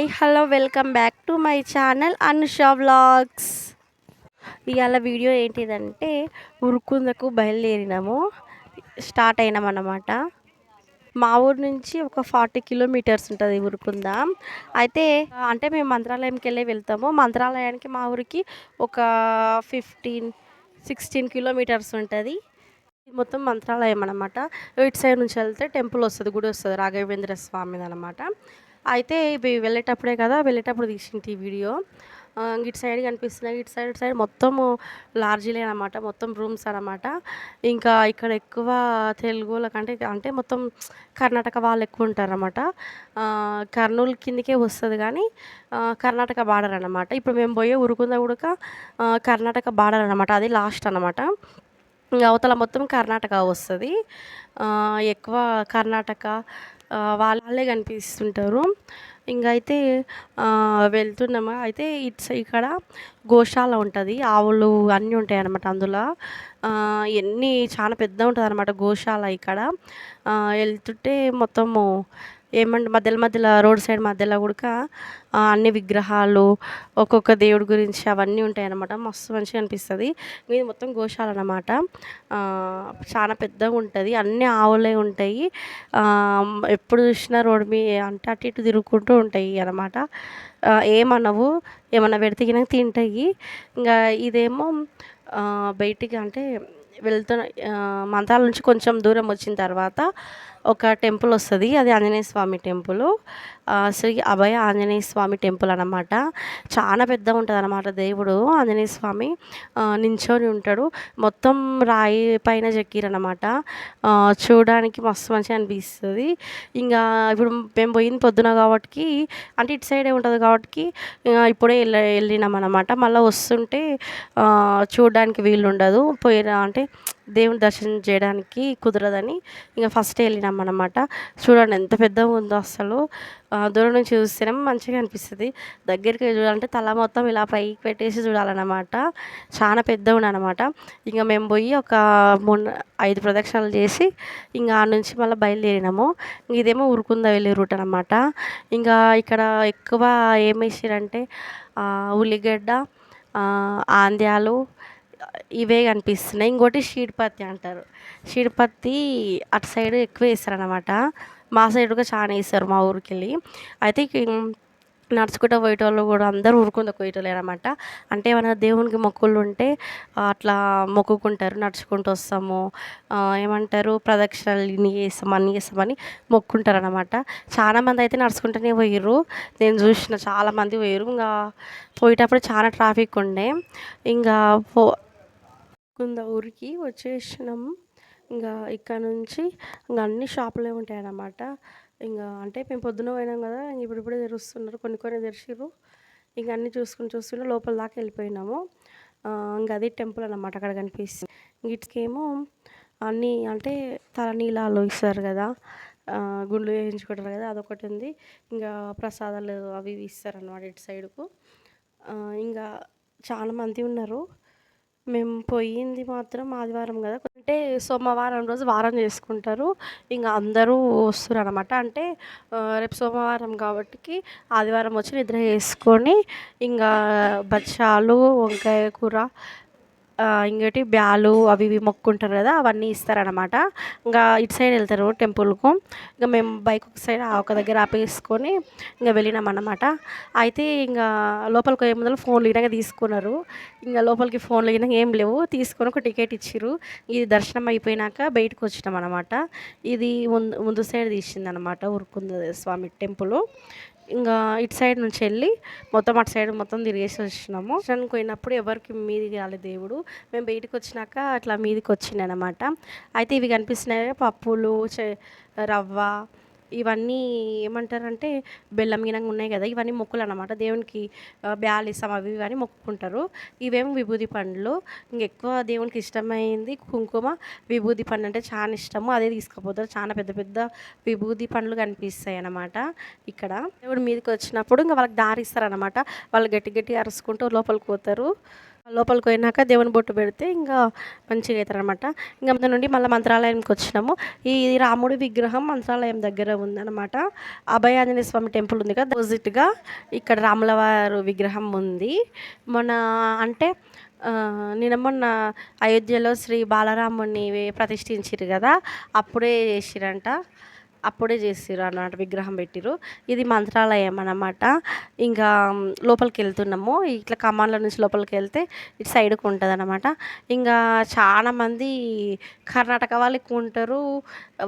Hi hello welcome back to my channel Anusha vlogs. ఇవాళ video ఏంటిదంటే ఉరుకుందకు బయలుదేరినాము. Start అయినామన్నమాట. మా ఊరు నుంచి ఒక ఫార్టీ కిలోమీటర్స్ ఉంటుంది ఉరుకుంద అయితే అంటే మేము మంత్రాలయంకి వెళ్ళి వెళ్తాము. మంత్రాలయానికి మా ఊరికి ఒక ఫిఫ్టీన్ సిక్స్టీన్ కిలోమీటర్స్ ఉంటుంది. ఇది మొత్తం మంత్రాలయం అనమాట ఇటు సైడ్ నుంచి వెళ్తే టెంపుల్ వస్తుంది గుడి వస్తుంది రాఘవేంద్ర స్వామిది అనమాట అయితే ఇవి వెళ్ళేటప్పుడే కదా వెళ్ళేటప్పుడు తీసింది ఈ వీడియో. ఇటు సైడ్ కనిపిస్తున్నాయి ఇటు సైడ్ ఇటు సైడ్ మొత్తం లార్జీలే అనమాట మొత్తం రూమ్స్ అనమాట ఇంకా ఇక్కడ ఎక్కువ తెలుగు కంటే అంటే మొత్తం కర్ణాటక వాళ్ళు ఎక్కువ ఉంటారు అనమాట కర్నూలు కిందకే వస్తుంది కానీ కర్ణాటక బార్డర్ అనమాట ఇప్పుడు మేము పోయే ఉరుకుంద ఉడక కర్ణాటక బార్డర్ అనమాట అది లాస్ట్ అనమాట ఇంకా అవతల మొత్తం కర్ణాటక వస్తుంది. ఎక్కువ కర్ణాటక వాళ్ళే కనిపిస్తుంటారు. ఇంకా అయితే వెళ్తున్నామా? అయితే ఇట్స్ ఇక్కడ గోశాల ఉంటుంది. ఆవులు అన్నీ ఉంటాయి అన్నమాట అందులో ఎన్ని చాలా పెద్ద ఉంటుంది అనమాట గోశాల ఇక్కడ. వెళ్తుంటే మొత్తము ఏమంటే మధ్యలో మధ్యలో రోడ్ సైడ్ మధ్యలో కూడా అన్ని విగ్రహాలు ఒక్కొక్క దేవుడి గురించి అవన్నీ ఉంటాయి అన్నమాట మస్తు మంచిగా అనిపిస్తుంది. ఇది మొత్తం గోశాల అన్నమాట. చాలా పెద్దగా ఉంటుంది. అన్ని ఆవులే ఉంటాయి. ఎప్పుడు చూసినా రోడ్ మీ అంటే అటు ఇటు తిరుగుకుంటూ ఉంటాయి అనమాట ఏమనవు. ఏమన్నా పెడితే గిన తింటాయి. ఇంకా ఇదేమో బయటికి అంటే వెళ్తున్న మంత్రాల నుంచి కొంచెం దూరం వచ్చిన తర్వాత ఒక టెంపుల్ వస్తుంది అది ఆంజనేయ స్వామి టెంపుల్. శ్రీ అభయ ఆంజనేయ స్వామి టెంపుల్ అనమాట చాలా పెద్దగా ఉంటుంది అనమాట దేవుడు ఆంజనేయ స్వామి. నించొని ఉంటాడు. మొత్తం రాయి పైన చెక్కిరనమాట చూడడానికి మస్తు మంచిగా అనిపిస్తుంది. ఇంకా ఇప్పుడు మేము పోయింది పొద్దున కాబట్టి అంటే ఇటు సైడే ఉంటుంది కాబట్టి ఇంకా ఇప్పుడే వెళ్ళ వెళ్ళినాం అనమాట మళ్ళీ వస్తుంటే చూడడానికి వీలు ఉండదు పోయిన అంటే దేవుని దర్శనం చేయడానికి కుదరదని ఇంకా ఫస్ట్ వెళ్ళినాం అనమాట చూడండి ఎంత పెద్దగా ఉందో అసలు. దూరం నుంచి చూస్తేనే మంచిగా అనిపిస్తుంది. దగ్గరికి చూడాలంటే తల మొత్తం ఇలా పైకి పెట్టేసి చూడాలన్నమాట. చాలా పెద్ద అనమాట ఇంకా మేము పోయి ఒక మూడు ఐదు ప్రదక్షిణలు చేసి ఇంకా ఆ నుంచి మళ్ళీ బయలుదేరినాము. ఇదేమో ఉరుకుంద వెళ్ళే రూట్ అనమాట ఇంకా ఇక్కడ ఎక్కువ ఏం వేసారంటే ఉల్లిగడ్డ ఆంధ్యాలు ఇవే కనిపిస్తున్నాయి. ఇంకోటి షీడ్పత్తి అంటారు. షీడ్పత్తి అటు సైడ్ ఎక్కువ వేస్తారనమాట మా సైడ్ కూడా చాలా వేస్తారు మా ఊరికి వెళ్ళి అయితే ఇక నడుచుకుంటూ పోయేటోళ్ళు కూడా అందరూ ఊరుకుంటూ పోయేటోళ్ళు అనమాట అంటే ఏమైనా దేవునికి మొక్కులు ఉంటే అట్లా మొక్కుకుంటారు. నడుచుకుంటూ వస్తాము. ఏమంటారు? ప్రదక్షిణలు ఇన్ని చేస్తాం అన్ని చేస్తామని మొక్కుంటారు అనమాట చాలా మంది అయితే నడుచుకుంటూనే పోయిర్రు. నేను చూసిన చాలామంది పోయారు ఇంకా పోయేటప్పుడు చాలా ట్రాఫిక్ ఉండే. ఇంకా పో కుంద ఊరికి వచ్చేసినాం. ఇంకా ఇక్కడ నుంచి ఇంకా అన్ని షాపులే ఉంటాయి అన్నమాట ఇంకా అంటే మేము పొద్దున పోయినాం కదా ఇంక ఇప్పుడు ఇప్పుడే తెరుస్తున్నారు కొన్ని కొన్ని తెరిచిర్రు. ఇంకా అన్ని చూసుకుని చూస్తుంటే లోపల దాకా వెళ్ళిపోయినాము. ఇంకా అది టెంపుల్ అన్నమాట అక్కడ కనిపిస్తుంది. ఇటుకేమో అన్నీ అంటే తలనీలాలు ఇస్తారు కదా గుండ్లు వేయించుకుంటారు కదా అదొకటి ఉంది. ఇంకా ప్రసాదాలు అవి ఇవి ఇస్తారన్నమాట ఇటు సైడుకు. ఇంకా చాలా మంది ఉన్నారు. మేము పోయింది మాత్రం ఆదివారం కదా. అంటే సోమవారం రోజు వారం చేసుకుంటారు. ఇంకా అందరూ వస్తారు అనమాట అంటే రేపు సోమవారం కాబట్టి ఆదివారం వచ్చి నిద్ర చేసుకొని ఇంకా బచ్చాలు వంకాయ కూర ఇంకోటి బ్యాలు అవి ఇవి మొక్కుంటారు కదా అవన్నీ ఇస్తారనమాట ఇంకా ఇటు సైడ్ వెళ్తారు టెంపుల్కు. ఇంకా మేము బైక్ ఒక సైడ్ ఆ ఒక దగ్గర ఆపేసుకొని ఇంకా వెళ్ళినాం అనమాట అయితే ఇంకా లోపలికి పోయే ముందు ఫోన్లు ఇలాగ తీసుకున్నారు. ఇంకా లోపలికి ఫోన్లు ఇలాగ ఏం లేవు. తీసుకొని ఒక టికెట్ ఇచ్చిర్రు. ఇది దర్శనం అయిపోయినాక బయటకు వచ్చినాం అనమాట ఇది ముందు ముందు సైడ్ తీసింది అనమాట ఉరుకుంద స్వామి టెంపుల్. ఇంకా ఇటు సైడ్ నుంచి వెళ్ళి మొత్తం అటు సైడ్ మొత్తం తిరిగేసి వచ్చినాము. దర్శనానికి పోయినప్పుడు ఎవరికి మీదికి రాలేదు దేవుడు. మేము బయటకు వచ్చినాక అట్లా మీదికి వచ్చింది అనమాట అయితే ఇవి కనిపిస్తున్నాయి పప్పులు చె- రవ్వ ఇవన్నీ ఏమంటారంటే బెల్లం గినంగా ఉన్నాయి కదా ఇవన్నీ మొక్కులు అనమాట దేవునికి బ్యాలిసం అవి ఇవన్నీ మొక్కుకుంటారు. ఇవేమో విభూది పండ్లు. ఇంకెక్కువ దేవునికి ఇష్టమైంది కుంకుమ విభూది పండు అంటే చాలా ఇష్టము. అదే తీసుకుపోతారు. చాలా పెద్ద పెద్ద విభూది పండ్లు కనిపిస్తాయి అన్నమాట ఇక్కడ. దేవుడు మీదకి వచ్చినప్పుడు ఇంకా వాళ్ళకి దారిస్తారు అనమాట వాళ్ళు గట్టి గట్టి అరుచుకుంటూ లోపలికి పోతారు. లోపలికి పోయినాక దేవుని బొట్టు పెడితే ఇంకా మంచిగా అవుతారు అనమాట ఇంకా ముందు నుండి మళ్ళీ మంత్రాలయంకి వచ్చినాము. ఈ రాముడి విగ్రహం మంత్రాలయం దగ్గర ఉందన్నమాట. అభయ ఆంజనేయ స్వామి టెంపుల్ ఉంది కదా ఆపోజిట్గా ఇక్కడ రాములవారు విగ్రహం ఉంది. మన అంటే నేను మొన్న అయోధ్యలో శ్రీ బాలరాముని ప్రతిష్ఠించారు కదా అప్పుడే చేసిరంట. అప్పుడే చేసిర్రు అన్నమాట విగ్రహం పెట్టిరు ఇది మంత్రాలయం అనమాట ఇంకా లోపలికి వెళ్తున్నాము ఇట్లా కమాన్ల నుంచి లోపలికి వెళ్తే ఇటు సైడ్కి ఉంటుంది అనమాట ఇంకా చాలామంది కర్ణాటక వాళ్ళు ఎక్కువ ఉంటారు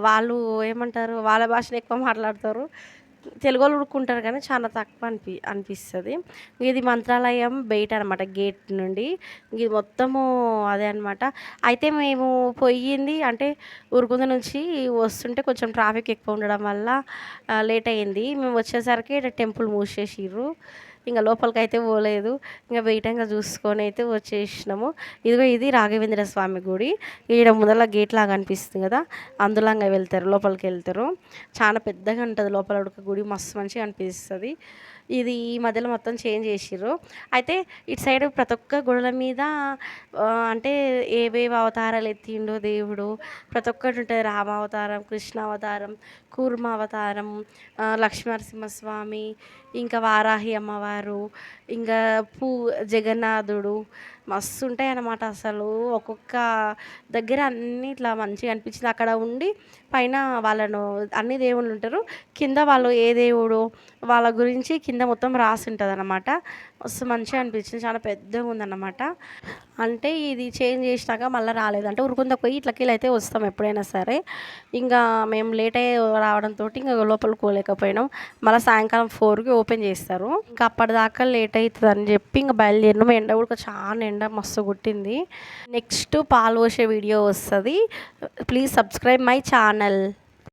వాళ్ళు ఏమంటారు? వాళ్ళ భాషను ఎక్కువ మాట్లాడతారు. తెలుగు వాళ్ళు ఉడుకుంటారు కానీ చాలా తక్కువ అనిపి అనిపిస్తుంది. ఇది మంత్రాలయం బయట అనమాట గేట్ నుండి. ఇది మొత్తము అదే అనమాట అయితే మేము పోయింది అంటే ఉరుకుంద నుంచి వస్తుంటే కొంచెం ట్రాఫిక్ ఎక్కువ ఉండడం వల్ల లేట్ అయ్యింది మేము వచ్చేసరికి టెంపుల్ మూసేసిర్రు. ఇంకా లోపలికి అయితే పోలేదు. ఇంకా బయటంగా చూసుకొని అయితే వచ్చేసినాము. ఇదిగో ఇది రాఘవేంద్ర స్వామి గుడి. ఈడ ముందర గేట్ లాగా అనిపిస్తుంది కదా? అందులాగా వెళ్తారు లోపలికి వెళ్తారు. చాలా పెద్దగా ఉంటుంది లోపల ఉడక గుడి. మస్తు మంచిగా అనిపిస్తుంది. ఇది ఈ మధ్యలో మొత్తం చేంజ్ చేసిర్రు. అయితే ఇటు సైడ్ ప్రతి ఒక్క గుడుల మీద అంటే ఏవేవి అవతారాలు ఎత్తిండో దేవుడు ప్రతి ఒక్కటి ఉంటుంది. రామ అవతారం కృష్ణ అవతారం కూర్మ అవతారం లక్ష్మీనరసింహస్వామి ఇంకా వారాహి అమ్మవారు ఇంకా పూ జగన్నాథుడు మస్తు ఉంటాయి అన్నమాట అసలు. ఒక్కొక్క దగ్గర అన్ని ఇట్లా మంచిగా అనిపించింది. అక్కడ ఉండి పైన వాళ్ళను అన్ని దేవుళ్ళు ఉంటారు. కింద వాళ్ళు ఏ దేవుడు వాళ్ళ గురించి కింద మొత్తం రాసి ఉంటుంది అనమాట మస్తు మంచిగా అనిపించింది. చాలా పెద్దగా ఉందన్నమాట. అంటే ఇది చేంజ్ చేసినాక మళ్ళీ రాలేదు. అంటే ఉరుకుంద పోయి ఇట్లకి అయితే వస్తాం ఎప్పుడైనా సరే. ఇంకా మేము లేట్ అయ్యి రావడంతో ఇంకా లోపల కోలేకపోయినాం. మళ్ళీ సాయంకాలం ఫోర్కి ఓపెన్ చేస్తారు. ఇంకా అప్పటిదాకా లేట్ అవుతుంది అని చెప్పి ఇంకా బయలుదేరినాం. ఎండ కూడా చాలా ఎండ మస్తు కొట్టింది. నెక్స్ట్ పాలు పోసే వీడియో వస్తుంది. Please subscribe my channel.